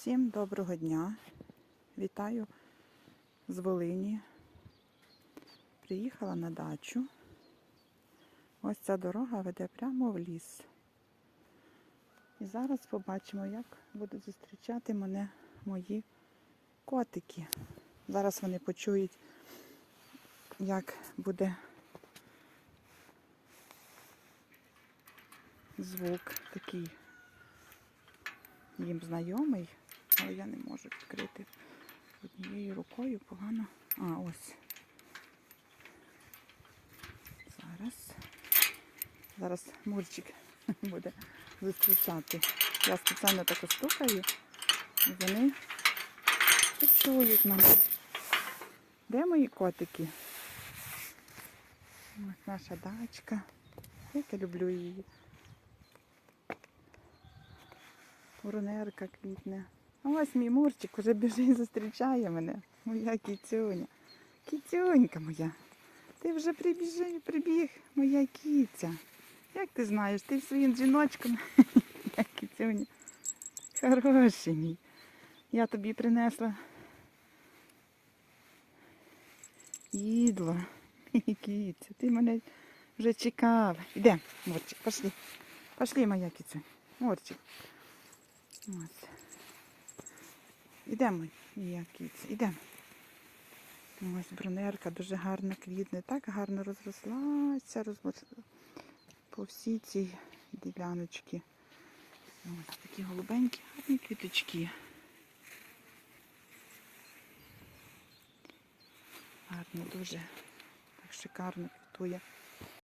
Всім доброго дня. Вітаю з Волині. Приїхала на дачу. Ось ця дорога веде прямо в ліс. І зараз побачимо, як будуть зустрічати мене мої котики. Зараз вони почують, як буде звук такий їм знайомий, але я не можу відкрити однією рукою погано. А, ось. Зараз. Зараз Мурчик буде зустрічати. Я спеціально так стукаю, і вони почують мене. Де мої котики? Ось наша дачка. Як я люблю її. Воронерка квітне. Ось мій Мурчик уже біжить зустрічає мене. Моя кіцюня. Кіцюнька моя. Ти вже прибіжи, прибіг, моя кіця. Як ти знаєш, ти своїм дзвіночком. Моя кіцюня. Хороший мій. Я тобі принесла їдло. Кіця, ти мене вже чекав. Іде, Мурчик, пошли. Пошли, моя кіця. Мурчик. Ось. Ідемо, моя кіця, ідемо. Ось бронерка дуже гарно квітне, так гарно розрослася розросла по всій цій діляночці. Ось такі голубенькі, гарні квіточки. Гарно дуже так шикарно квітує